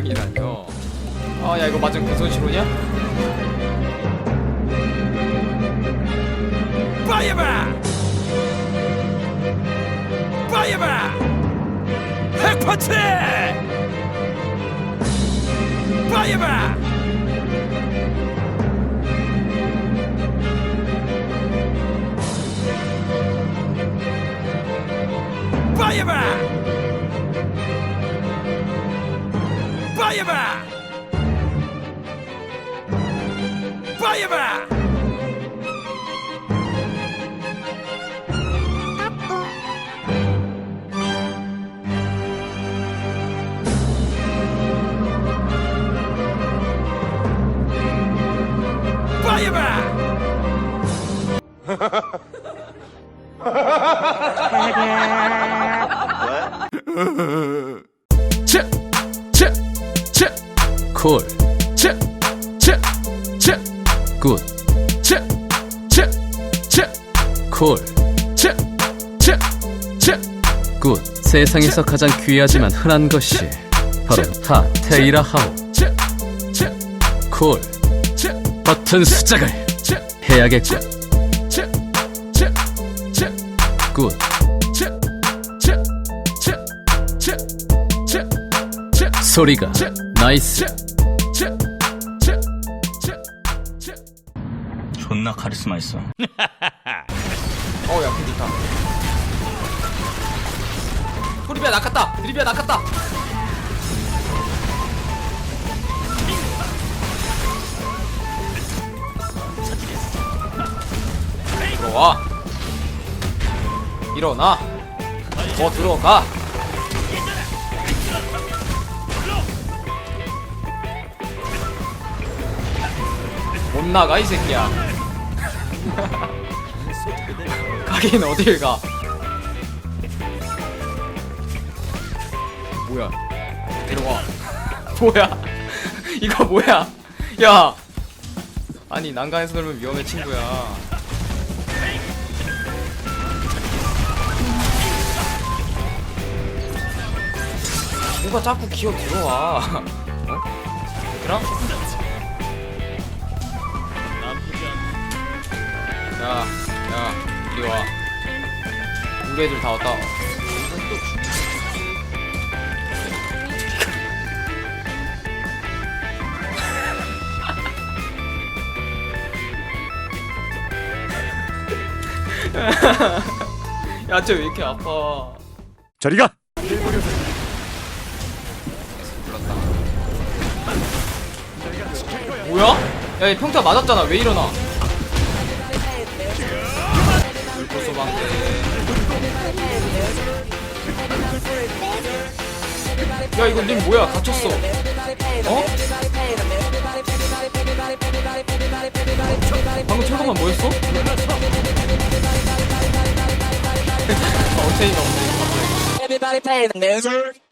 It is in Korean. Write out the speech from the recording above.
세상이라뇨. 아, 야, 이거 맞은 그 손시로냐? 파이어바! 파이어바! 핵펀치! 파이어바! 파이어바! 파이어바! 파이어바! 파이어 콜! 치! 치! 치! 굿! 치! 치! 치! 콜! 치! 치! 치! 굿! 세상에서 가장 귀하지만 흔한 것이 바로 타 테이라! 치! 콜! 치! 버튼 수작을 해야겠군! 굿! 소리가 나이스 존나 카리스마 있어. 어야 그 좋다. 소리비야 낚았다! 드리비야 낚았다! 들어와. 일어나. 더 들어가 못 나가 이 새끼야. 가긴 어딜 가? 뭐야? 데려와. 뭐야? 이거 뭐야? 야! 아니 난간에서 놀면 위험해 친구야. 누가 자꾸 기어 들어와? 어? 얘들아? 와. 우리 애들 다 왔다. 야, 쟤 왜 이렇게 아파? 저리 가! 뭐야? 야, 얘 평타 맞았잖아. 왜 일어나? 물고소방대. 야, 이거 님 뭐야? 갇혔어. 어? 방금 철거만 뭐였어? 아, 어체인 없네. Music.